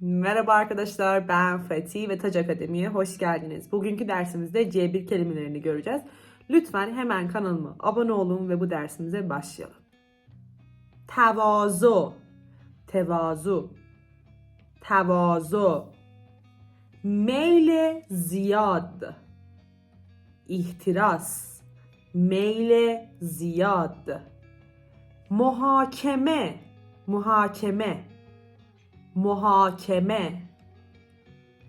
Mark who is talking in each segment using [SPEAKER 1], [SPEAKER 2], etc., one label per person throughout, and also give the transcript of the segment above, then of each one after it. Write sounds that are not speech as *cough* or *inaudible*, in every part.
[SPEAKER 1] Merhaba arkadaşlar, ben Fatih ve Tac Akademi'ye hoş geldiniz. Bugünkü dersimizde C1 kelimelerini göreceğiz. Lütfen hemen kanalıma abone olun ve bu dersimize başlayalım. Tevazu, tevazu, tevazu, meyle ziyad, ihtiras, meyle ziyad, muhakeme, muhakeme, محاکمه.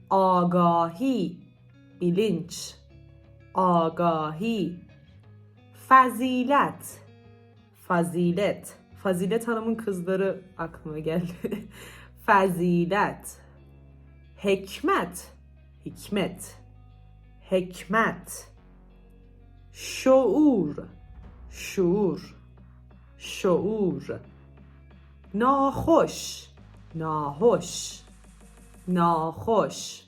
[SPEAKER 1] آگاهی. بیلینچ. آگاهی. فضیلت. فضیلت. فضیلت هنمون کز داره اکمه گلده *laughs* فضیلت. حکمت. حکمت. حکمت. شعور. شعور. شعور. ناخوش. ناهوش ناخوش.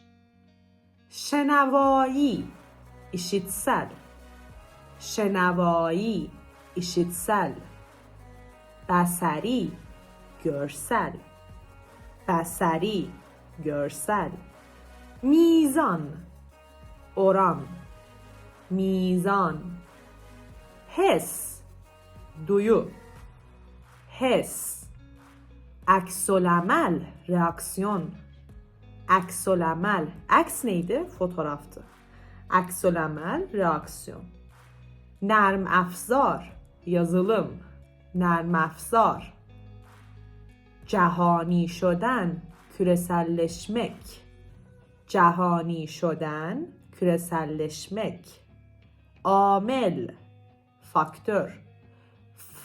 [SPEAKER 1] شنوایی ایشیتسل شنوایی ایشیتسل بسری گرسل. بسری گرسل. میزان اوران میزان. حس دویو. حس. Aksolamel reaksiyon. Aksolamel. Aks neydi? Fotoğraftı. Aksolamel reaksiyon. Nerm afzar yazılım. Nerm afzar. Cehani şoden küreselleşmek. Cehani şoden küreselleşmek. Amel faktör.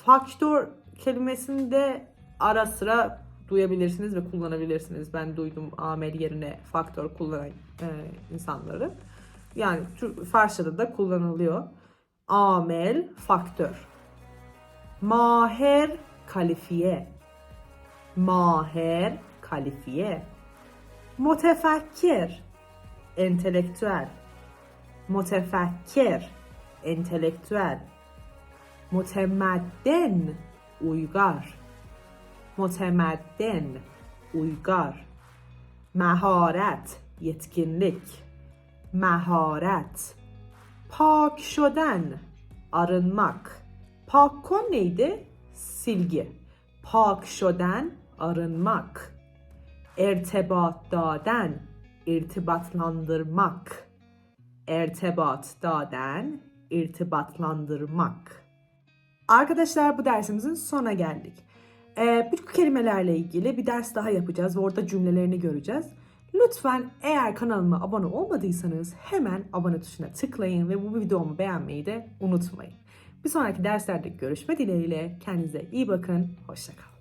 [SPEAKER 1] Faktör kelimesinde ara sıra duyabilirsiniz ve kullanabilirsiniz. Ben duydum amel yerine faktör kullanan e, insanları. Yani Farsçada da kullanılıyor. Amel, faktör. Maher, kalifiye. Maher, kalifiye. Mutefekkir, entelektüel. Mutefekkir, entelektüel. Mutemedden, uygar. Mutemedden, uygar. Maharet, yetkinlik. Maharet. Pak şoden, arınmak. Pak kon neydi? Silgi. Pak şoden, arınmak. Ertebat daden, irtibatlandırmak. Ertebat daden, irtibatlandırmak. Arkadaşlar bu dersimizin sonuna geldik. Ee, kelimelerle ilgili bir ders daha yapacağız ve orada cümlelerini göreceğiz. Lütfen eğer kanalıma abone olmadıysanız hemen abone tuşuna tıklayın ve bu videomu beğenmeyi de unutmayın. Bir sonraki derslerde görüşme dileğiyle kendinize iyi bakın, hoşçakalın.